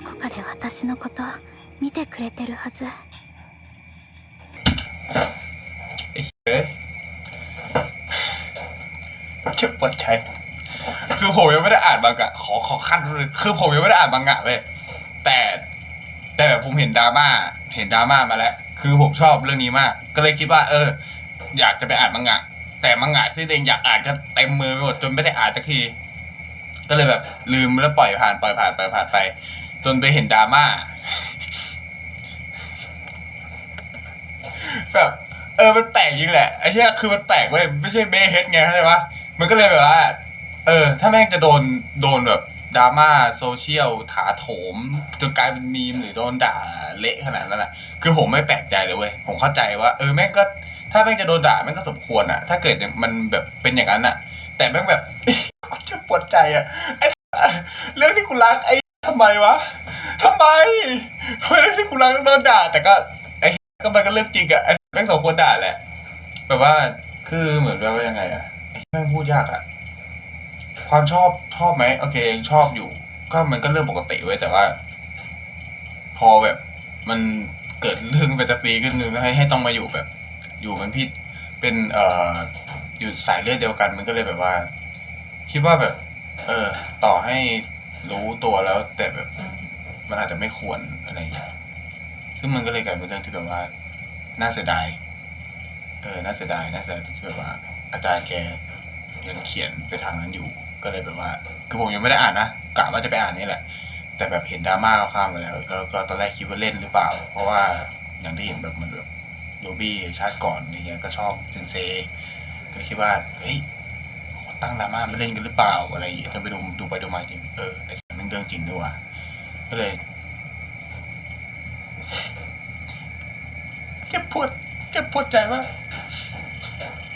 どこかで私のこと見てくれてるはず ไอ้เฮ้ยเจ็บปวดใจ คือผมยังไม่ได้อ่านมังงะ ขอขอขั้นเลย คือผมยังไม่ได้อ่านมังงะเว้ยแต่ แต่แบบผมเห็นดราม่า เห็นดราม่ามาแล้ว คือผมชอบเรื่องนี้มาก ก็เลยคิดว่า เออ อยากจะไปอ่านมังงะ แต่มังงะที่ตัวเองอยากอ่านก็เต็มมือไปหมดจนไม่ได้อ่านสักที ก็เลยแบบลืมแล้วปล่อยผ่านปล่อยผ่านปล่อยผ่านไป จนไปเห็นดราม่าแบบเออมันแปลกจริงแหละไอ้เหี้ยคือมันแปลกเว้ยไม่ใช่เบเฮดไงเข้าใจปะมันก็เลยแบบว่า เออ ถ้าแม่งจะโดนโดนแบบดราม่าโซเชียลถาโถมจนกลายเป็นมีมหรือโดนด่าเละขนาดนั้นนะคือผมไม่แปลกใจเลยเว้ยผมเข้าใจว่า เออแม่งก็ถ้าแม่งจะโดนด่าแม่งก็สมควรอะถ้าเกิดมันแบบเป็นอย่างนั้นอะแต่แม่งแบบกูจะปวดใจอะไอ้เรื่องที่กูรักไอ้ ทำไมวะทำไมทำไมเรื่องที่กูรักต้องโดนด่า แต่ก็ไอ้ก็มันก็เรื่องจริงอะไอ้แม่งสมควรด่าแหละแบบว่าคือเหมือนแบบว่ายังไงอะไอ้แม่งพูดยากอะความชอบชอบไหมโอเคยังชอบอยู่ ก็มันก็เรื่องปกติไว้ยแต่ว่า พอแบบ มันเกิดเรื่องแฟนตาซีขึ้นให้ให้ต้องมาอยู่แบบ อยู่มันพี่เป็นเอ่ออยู่สายเลือดเดียวกัน มันก็เลยแบบว่า คิดว่าแบบ เออ ต่อให้ รู้ตัวแล้ว แต่แบบมันอาจจะไม่ควรอะไรอย่างเงี้ยซึ่งมันก็เลยกลายเป็นเรื่องที่แบบว่า น่าเสียดาย เออ น่าเสียดาย น่าเสียดายที่แบบว่า อาจารย์แกยังเขียนไปทางนั้นอยู่ ก็เลยแบบว่า คือผมยังไม่ได้อ่านนะกะว่าจะไปอ่านนี่แหละ แต่แบบเห็นดราม่าข้ามมาแล้ว แล้วก็ตอนแรกคิดว่าเล่นหรือเปล่า เพราะว่าอย่างที่เห็นแบบมันแบบโรบี้ชาติก่อนอะไรเงี้ยก็ชอบเซนเซก็คิดว่า เฮ้ย ตั้งดราม่ามาเล่นกันหรือเปล่าอะไรอย่างเงี้ยจนไปดูดูไปดูมาจริง เออไอ้สัตว์แม่งเรื่องจริงด้วยว่ะก็เลย เจ็บปวดเจ็บปวดใจมาก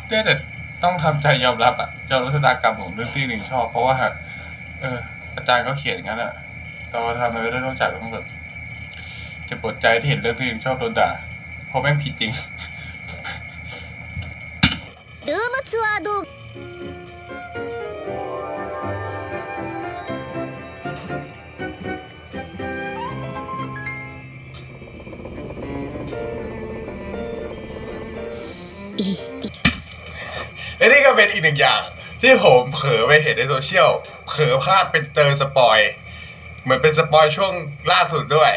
แต่แต่ต้องทำใจยอมรับอะยอมรับชะตากรรมของเรื่องที่หนึ่งชอบ เพราะว่า เออ อาจารย์ก็เขียนอย่างนั้นอะเราทำอะไรไม่ได้นอกจากต้องแบบเจะปวดใจที่เห็นเรื่องที่หนึ่งชอบโดนด่าเพราะแม่งผิดจริง ルームツアー動画 และนี่ก็เป็นอีกหนึ่งอย่าง ที่ผมเผลอไปเห็นในโซเชียล เผลอพลาดเป็นเจอสปอย เหมือนเป็นสปอยช่วงล่าสุดด้วย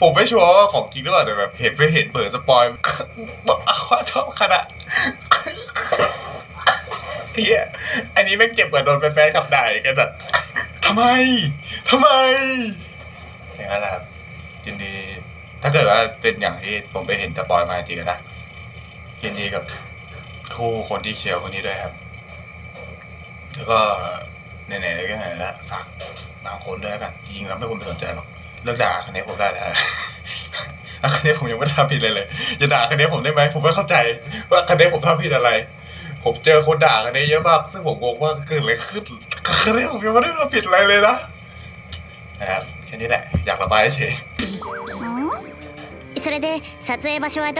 ผมไม่ชัวร์ว่าของจริงหรือเปล่าแต่แบบเห็นไปเห็นเปิดสปอยบอกว่าชอบขนาดเฮียอันนี้แม่เจ็บกว่าโดนแฟนๆขับด่าอีกันแบบทำไมทำไมอย่างนั้นแหละครับยินดี ถ้าเกิดว่าเป็นอย่างที่ผมไปเห็นสปอยมาจริงๆนะยินดีกับคู่คนที่เชียร์คนนี้ด้วยครับ แล้วก็ไหนๆก็ไหนล้วฝากบางคนด้วยกันจริงแล้วไม่ควรไปสนใจหรอกเลิกด่าคะแนนผมได้แล้วคะแนนผมยังไม่ทำผิดเลยเลยอย่าด่าคะแนนผมได้ไหมผมไม่เข้าใจ ว่าคะแนนผมทำผิดอะไร ผมเจอคนด่าคะแนนเยอะมากซึ่งผมงงว่าเกิดอะไรขึ้นคะแนนผมยังไม่ได้ทำผิดอะไรเลยนะนะครับแค่นี้แหละอยากระบายเฉย それで撮影場所はど